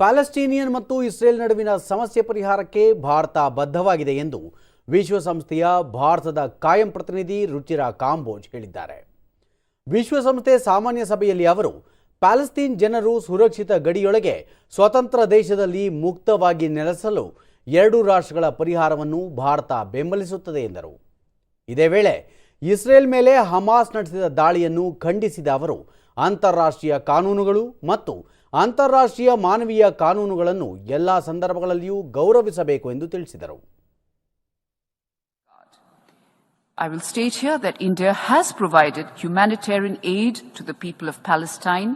ಪ್ಯಾಲೆಸ್ಟೀನಿಯನ್ ಮತ್ತು ಇಸ್ರೇಲ್ ನಡುವಿನ ಸಮಸ್ಯೆ ಪರಿಹಾರಕ್ಕೆ ಭಾರತ ಬದ್ಧವಾಗಿದೆ ಎಂದು ವಿಶ್ವಸಂಸ್ಥೆಯ ಭಾರತದ ಕಾಯಂ ಪ್ರತಿನಿಧಿ ರುಚಿರಾ ಕಾಂಬೋಜ್ ಹೇಳಿದ್ದಾರೆ. ವಿಶ್ವಸಂಸ್ಥೆ ಸಾಮಾನ್ಯ ಸಭೆಯಲ್ಲಿ ಅವರು ಪ್ಯಾಲೆಸ್ತೀನ್ ಜನರು ಸುರಕ್ಷಿತ ಗಡಿಯೊಳಗೆ ಸ್ವತಂತ್ರ ದೇಶದಲ್ಲಿ ಮುಕ್ತವಾಗಿ ನೆಲೆಸಲು ಎರಡು ರಾಷ್ಟ್ರಗಳ ಪರಿಹಾರವನ್ನು ಭಾರತ ಬೆಂಬಲಿಸುತ್ತದೆ ಎಂದರು. ಇದೇ ವೇಳೆ ಇಸ್ರೇಲ್ ಮೇಲೆ ಹಮಾಸ್ ನಡೆಸಿದ ದಾಳಿಯನ್ನು ಖಂಡಿಸಿದ ಅವರು ಅಂತಾರಾಷ್ಟ್ರೀಯ ಕಾನೂನುಗಳು ಮತ್ತು ಅಂತಾರಾಷ್ಟ್ರೀಯ ಮಾನವೀಯ ಕಾನೂನುಗಳನ್ನು ಎಲ್ಲ ಸಂದರ್ಭಗಳಲ್ಲಿಯೂ ಗೌರವಿಸಬೇಕು ಎಂದು ತಿಳಿಸಿದರು I will state here that India has provided humanitarian aid to the people of Palestine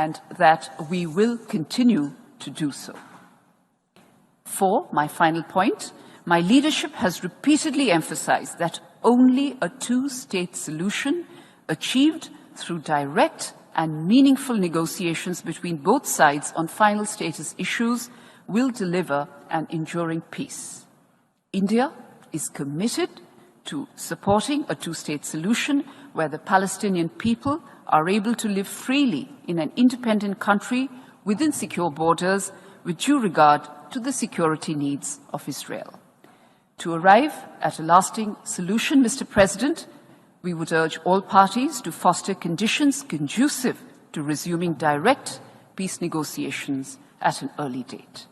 and that we will continue to do so. For my final point, my leadership has repeatedly emphasized that only a two-state solution achieved through direct and meaningful negotiations between both sides on final status issues will deliver an enduring peace. India is committed to supporting a two-state solution where the Palestinian people are able to live freely in an independent country within secure borders with due regard to the security needs of Israel. To arrive at a lasting solution, Mr. President, we would urge all parties to foster conditions conducive to resuming direct peace negotiations at an early date.